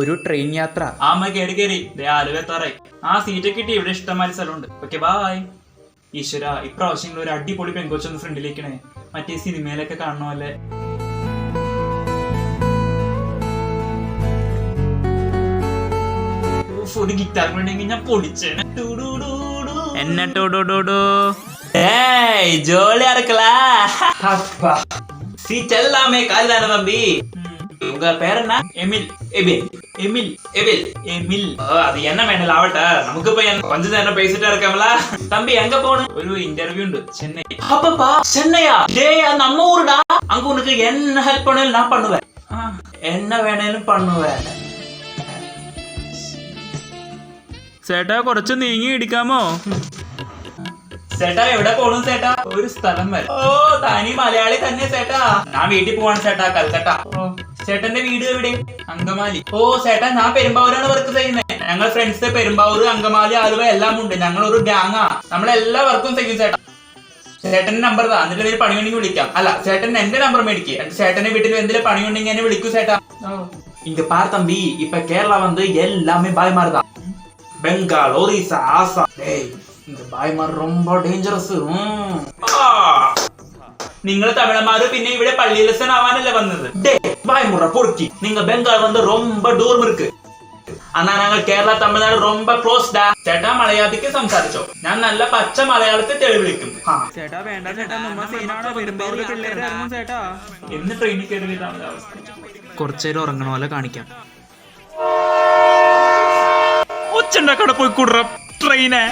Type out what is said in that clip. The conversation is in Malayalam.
ഒരു ട്രെയിൻ യാത്ര. ആമ്മ കയറി കയറി ആലുവെത്താറായി ആ സീറ്റ് കിട്ടി ഇവിടെ ഇഷ്ടമായ സ്ഥലമുണ്ട്. ഓക്കെ ബായ് ഈശ്വര ഇപ്രാവശ്യം ഒരു അടിപൊളി പെങ്കൊച്ചൊന്ന് ഫ്രണ്ടിലേക്കണേ മറ്റേ സിനിമയിലൊക്കെ കാണണ പോലെ. ഒരു ഗിറ്റാർ വേണമെങ്കിൽ ഞാൻ പൊളിച്ചേനെ. എന്നെ ജോളി അറക്കലാ. സീറ്റ് എല്ലാമേ കാലിലാണ് തമ്പി. உங்க பேர் என்ன എമിൽ எபில் എമിൽ எபில் എമിൽ ஓ, அது என்ன வேணும் ஆவட்ட நமக்கு போய் என்ன கொஞ்ச நேரம் பேசிட்டே இருக்காமல தம்பி எங்க போகணும் ഒരു ഇന്റർവ്യൂ ഉണ്ട് ചെന്നൈ அப்பப்பா சென்னையா டேய் அது நம்ம ஊருடா அங்க உனக்கு என்ன ஹெல்ப் பண்ணாலும் நான் பண்ணுவேன் ആ என்ன வேணாலும் பண்ணுவேன் ചേട്ടാ കുറച്ച് നീങ്ങി ഇടിക്കാമോ ചേട്ടാ എവിടെ പോണു ചേട്ടാ ഒരു സ്ഥലം വരെ ഓ തനി മലയാളി തന്നെ ചേട്ടാ ഞാൻ വീട്ടിൽ പോവാണ് ചേട്ടാ കൽക്കട്ട ഓ ചേട്ടന്റെ വീട് എവിടെ അങ്കമാലി ഓ ചേട്ടാ ഞാൻ പെരുമ്പാവൂരാണ് വർക്ക് ചെയ്യുന്നത് ഞങ്ങൾ ഫ്രണ്ട്സ് പെരുമ്പാവൂർ അങ്കമാലി ആലുവ എല്ലാം ഉണ്ട് ഞങ്ങൾ ഒരു ഗ്യാങ്ങാ നമ്മൾ എല്ലാ വർക്കും ചെയ്യും ചേട്ടാ ചേട്ടന്റെ നമ്പർ താ എന്നിട്ട് എന്തെങ്കിലും പണി ഉണ്ടെങ്കിൽ വിളിക്കാം അല്ല ചേട്ടൻ എന്റെ നമ്പർ മേടിക്കുക എന്നിട്ട് ചേട്ടന്റെ വീട്ടിൽ എന്തെങ്കിലും പണി ഉണ്ടെങ്കിൽ എന്നെ വിളിക്കൂ ചേട്ടാ ഓ இங்க பார் தம்பி இப்ப கேரளா வந்து எல்லாமே பாய்மார் தான் பெங்கால் ஒரிசா ஆசாம் டேய் இந்த பாய்மார் ரொம்ப ഡേഞ്ചറസ് നിങ്ങൾ തമിഴന്മാര് പിന്നെ ഇവിടെ പള്ളിയിലസൻ ആവാനല്ലേ വന്നത് ഡേ பாய்முற பொறுக்கி நீங்க பெங்கால் வந்து ரொம்ப டூரம் இருக்கு ആനാ ഞങ്ങൾ കേരള തമിഴ്നാട് ரொம்ப ക്ലോസ്ഡാ ചേട്ടാ മലയാളത്തിക്ക് സംസാരിച്ചോ ഞാൻ നല്ല പച്ച മലയാളത്തിൽ തെളിവ് വിളിക്കും ആ ചേട്ടാ വേണ്ട ചേട്ടാ നമ്മ സീനാണ് പെരുമ്പാവൂർ പിള്ളേരെ ഇറങ്ങും ചേട്ടാ എന്ന് ട്രെയിനിൽ കയറി ഇതാണ് അവസ്ഥ കുറച്ചേരം ഉറങ്ങണ പോലെ കാണിക്കാം ഒച്ചുണ്ടാക്കടെ പോയി കൂടറ ട്രെയിനെ